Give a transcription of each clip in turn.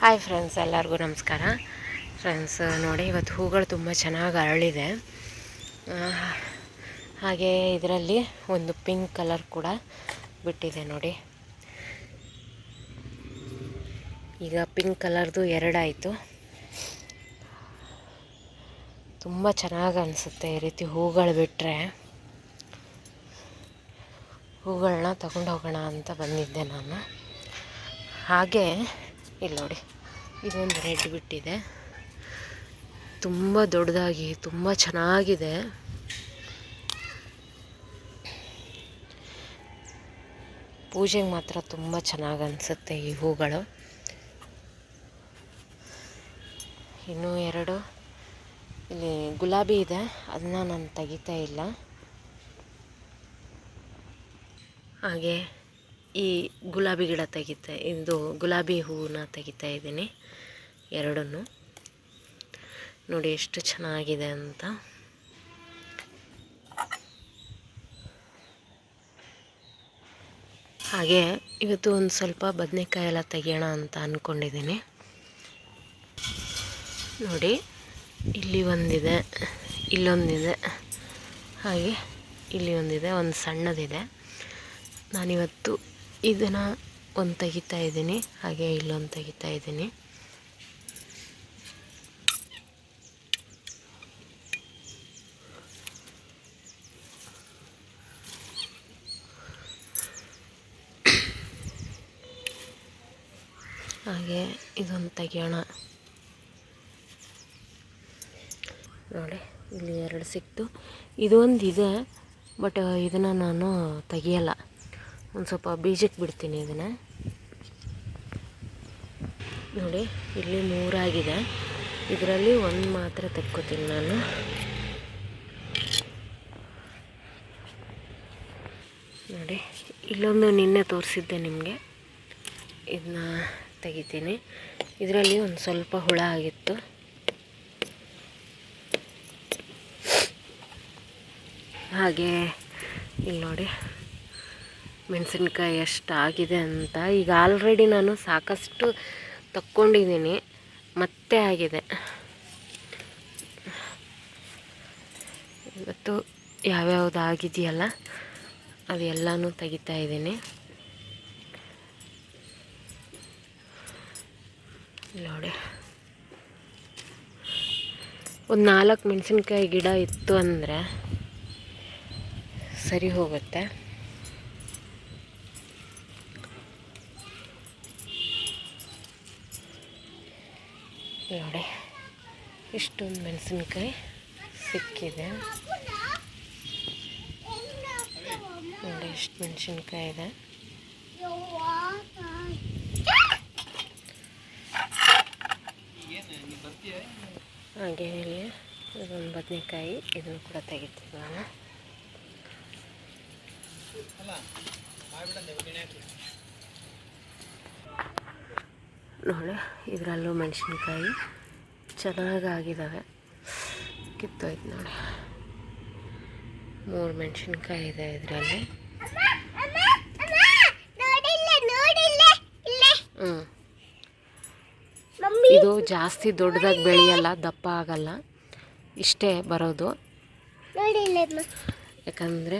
Hi friends ಎಲ್ಲರಿಗೂ ನಮಸ್ಕಾರ. Friends ನೋಡಿ, ಇವತ್ತು ಹೂಗಳು ತುಂಬ ಚೆನ್ನಾಗಿ ಅರಳಿದೆ. ಹಾಗೆ ಇದರಲ್ಲಿ ಒಂದು ಪಿಂಕ್ ಕಲರ್ ಕೂಡ ಬಿಟ್ಟಿದೆ ನೋಡಿ. ಈಗ ಪಿಂಕ್ ಕಲರ್ದು ಎರಡಾಯಿತು. ತುಂಬ ಚೆನ್ನಾಗಿ ಅನಿಸುತ್ತೆ ಈ ರೀತಿ ಹೂಗಳು ಬಿಟ್ಟರೆ ಹೂಗಳನ್ನ ತಗೊಂಡು ಹೋಗೋಣ ಅಂತ ಬಂದಿದ್ದೆ ನಾನು. ಹಾಗೆ ಇಲ್ಲಿ ನೋಡಿ, ಇದೊಂದು ರೆಡ್ ಬಿಟ್ಟಿದೆ. ತುಂಬ ದೊಡ್ಡದಾಗಿ, ತುಂಬ ಚೆನ್ನಾಗಿದೆ. ಪೂಜೆಗೆ ಮಾತ್ರ ತುಂಬ ಚೆನ್ನಾಗಿ ಅನಿಸುತ್ತೆ ಈ ಹೂಗಳು. ಇನ್ನೂ ಎರಡು, ಇಲ್ಲಿ ಗುಲಾಬಿ ಇದೆ, ಅದನ್ನ ನಾನು ತೆಗಿತಾ ಇಲ್ಲ. ಹಾಗೆ ಈ ಗುಲಾಬಿ ಗಿಡ ತೆಗಿತಾ, ಇದು ಗುಲಾಬಿ ಹೂವನ್ನ ತೆಗಿತಾ ಇದ್ದೀನಿ, ಎರಡನ್ನು. ನೋಡಿ ಎಷ್ಟು ಚೆನ್ನಾಗಿದೆ ಅಂತ. ಹಾಗೆ ಇವತ್ತು ಒಂದು ಸ್ವಲ್ಪ ಬದನೆಕಾಯಿ ಎಲ್ಲ ತೆಗಿಯೋಣ ಅಂತ ಅಂದ್ಕೊಂಡಿದ್ದೀನಿ ನೋಡಿ, ಇಲ್ಲಿ ಒಂದಿದೆ, ಇಲ್ಲೊಂದಿದೆ. ಹಾಗೆ ಇಲ್ಲಿ ಒಂದಿದೆ, ಒಂದು ಸಣ್ಣದಿದೆ. ನಾನಿವತ್ತು ಇದನ್ನು ಒಂದು ತೆಗಿತಾ ಇದ್ದೀನಿ, ಹಾಗೆ ಇಲ್ಲೊಂದು ತೆಗಿತಾ ಇದ್ದೀನಿ. ಹಾಗೆ ಇದೊಂದು ತೆಗಿಯೋಣ. ನೋಡಿ, ಇಲ್ಲಿ ಎರಡು ಸಿಕ್ತು. ಇದೊಂದು ಇದೆ, ಬಟ್ ಇದನ್ನು ನಾನು ತೆಗಿಯಲ್ಲ. ಒಂದು ಸ್ವಲ್ಪ ಬೀಜಕ್ಕೆ ಬಿಡ್ತೀನಿ ಇದನ್ನು. ನೋಡಿ, ಇಲ್ಲಿ ಮೂರಾಗಿದೆ. ಇದರಲ್ಲಿ ಒಂದು ಮಾತ್ರ ತೆಕ್ಕೋತೀನಿ ನಾನು. ನೋಡಿ ಇಲ್ಲೊಂದು ನಿನ್ನೆ ತೋರಿಸಿದ್ದೆ ನಿಮಗೆ. ಇದನ್ನ ತೆಗಿತೀನಿ. ಇದರಲ್ಲಿ ಒಂದು ಸ್ವಲ್ಪ ಹುಳ ಆಗಿತ್ತು. ಹಾಗೆ, ಇಲ್ಲಿ ನೋಡಿ. ಮೆಣಸಿನ್ಕಾಯಿ ಎಷ್ಟು ಆಗಿದೆ ಅಂತ ಈಗ ಆಲ್ರೆಡಿ ನಾನು ಸಾಕಷ್ಟು ತಕ್ಕೊಂಡಿದ್ದೀನಿ. ಮತ್ತೆ ಆಗಿದೆ. ಇವತ್ತು ಯಾವ್ಯಾವ್ದು ಆಗಿದೆಯಲ್ಲ ಅದೆಲ್ಲನೂ ತೆಗಿತಾ ಇದ್ದೀನಿ. ನೋಡಿ. ಒಂದು ನಾಲ್ಕು ಮೆಣಸಿನ್ಕಾಯಿ ಗಿಡ ಇತ್ತು ಅಂದರೆ ಸರಿ ಹೋಗುತ್ತೆ. ನೋಡಿ, ಇಷ್ಟೊಂದು ಮೆಣಸಿನ್ಕಾಯಿ ಸಿಕ್ಕಿದೆ. ನೋಡಿ, ಇಷ್ಟು ಮೆಣಸಿನ್ಕಾಯಿ ಇದೆ. ಹಾಗೆ ಇಲ್ಲಿ ಇದೊಂದು ಬದನೆಕಾಯಿ, ಇದನ್ನು ಕೂಡ ತೆಗಿತೀನಿ ನಾನು ನೋಡಿ ಇದರಲ್ಲೂ ಮೆಣಸಿನ್ಕಾಯಿ ಚೆನ್ನಾಗಾಗಿದ್ದಾವೆ ಕಿತ್ತೋಯ್ತು ನೋಡಿ. ಮೂರು ಮೆಣಸಿನ್ಕಾಯಿ ಇದೆ ಇದರಲ್ಲಿ. ಹ್ಞೂ ಇದು ಜಾಸ್ತಿ ದೊಡ್ಡದಾಗಿ ಬೆಳೆಯಲ್ಲ ದಪ್ಪ ಆಗಲ್ಲ. ಇಷ್ಟೇ ಬರೋದು. ಯಾಕಂದರೆ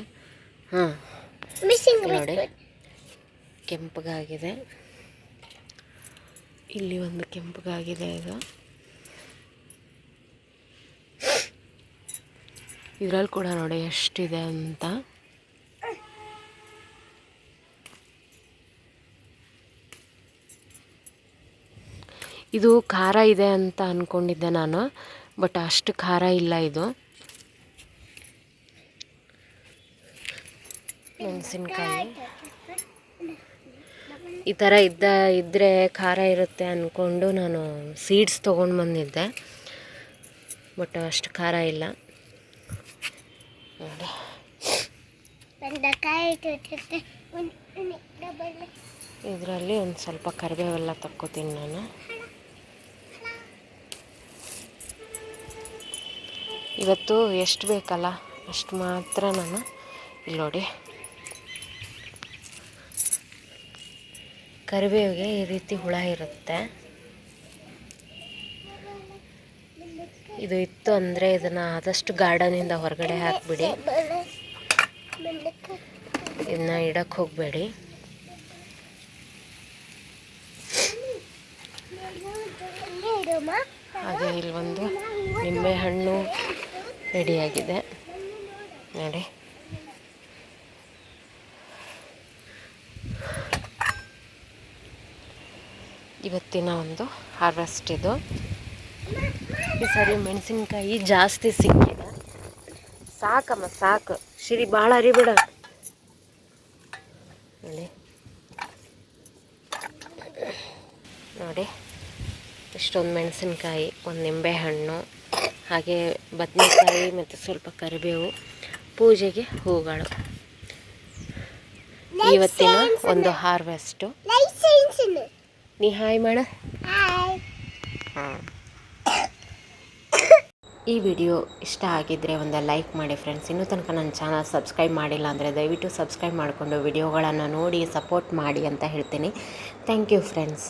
ಹಾಂ ನೋಡಿ. ಕೆಂಪಗಾಗಿದೆ. ಇಲ್ಲಿ ಒಂದು ಕೆಂಪಗಾಗಿದೆ ಇದು ಇದರಲ್ಲಿ ಕೂಡ ನೋಡಿ ಎಷ್ಟಿದೆ ಅಂತ. ಇದು ಖಾರ ಇದೆ ಅಂತ ಅಂದ್ಕೊಂಡಿದ್ದೆ ನಾನು, ಬಟ್ ಅಷ್ಟು ಖಾರ ಇಲ್ಲ ಇದು. ಮೆಣಸಿನ್ಕಾಯಿ. ಈ ಥರ ಇದ್ದ ಇದ್ದರೆ ಖಾರ ಇರುತ್ತೆ ಅಂದ್ಕೊಂಡು ನಾನು ಸೀಡ್ಸ್ ತೊಗೊಂಡು ಬಂದಿದ್ದೆ. ಬಟ್ ಅಷ್ಟು ಖಾರ ಇಲ್ಲ. ನೋಡಿ ಇದರಲ್ಲಿ ಒಂದು ಸ್ವಲ್ಪ ಕರಿಬೇವೆಲ್ಲ ತಕ್ಕೋತೀನಿ ನಾನು. ಇವತ್ತು ಎಷ್ಟು ಬೇಕಲ್ಲ? ಅಷ್ಟು ಮಾತ್ರ ನಾನು ಇಲ್ಲಿ ನೋಡಿ. ಕರಿಬೇವಿಗೆ ಈ ರೀತಿ ಹುಳ ಇರುತ್ತೆ. ಇದು ಇತ್ತು ಅಂದರೆ ಇದನ್ನು ಆದಷ್ಟು ಗಾರ್ಡನಿಂದ ಹೊರಗಡೆ ಹಾಕಿಬಿಡಿ. ಇದನ್ನ ಇಡಕ್ಕೆ ಹೋಗಬೇಡಿ. ಹಾಗೆ ಇಲ್ಲಿ ಒಂದು ನಿಂಬೆ ಹಣ್ಣು ರೆಡಿಯಾಗಿದೆ ನೋಡಿ. ಇವತ್ತಿನ ಒಂದು ಹಾರ್ವೆಸ್ಟ್ ಇದು. ಈ ಸರಿ ಮೆಣಸಿನ್ಕಾಯಿ ಜಾಸ್ತಿ ಸಿಕ್ಕಿದೆ. ಸಾಕಮ್ಮ ಸಾಕು. ಸಿರಿ ಭಾಳ ಅರಿಬೇಡ ನೋಡಿ. ನೋಡಿ. ಇಷ್ಟೊಂದು ಮೆಣಸಿನ್ಕಾಯಿ ಒಂದು ನಿಂಬೆಹಣ್ಣು ಹಾಗೆ ಬದನೆಕಾಯಿ ಮತ್ತು ಸ್ವಲ್ಪ ಕರಿಬೇವು ಪೂಜೆಗೆ ಹೂಗಳು. ಇವತ್ತಿನ ಒಂದು ಹಾರ್ವೆಸ್ಟು ನೀ ಹಾಯ್ ಮಾಡ. ಹಾಂ. ಈ ವಿಡಿಯೋ ಇಷ್ಟ ಆಗಿದ್ದರೆ ಒಂದು ಲೈಕ್ ಮಾಡಿ ಫ್ರೆಂಡ್ಸ್. ಇನ್ನೂ ತನಕ ನನ್ನ ಚಾನಲ್ ಸಬ್ಸ್ಕ್ರೈಬ್ ಮಾಡಿಲ್ಲ ಅಂದರೆ ದಯವಿಟ್ಟು ಸಬ್ಸ್ಕ್ರೈಬ್ ಮಾಡಿಕೊಂಡು ವಿಡಿಯೋಗಳನ್ನು ನೋಡಿ ಸಪೋರ್ಟ್ ಮಾಡಿ ಅಂತ ಹೇಳ್ತೀನಿ. Thank you friends.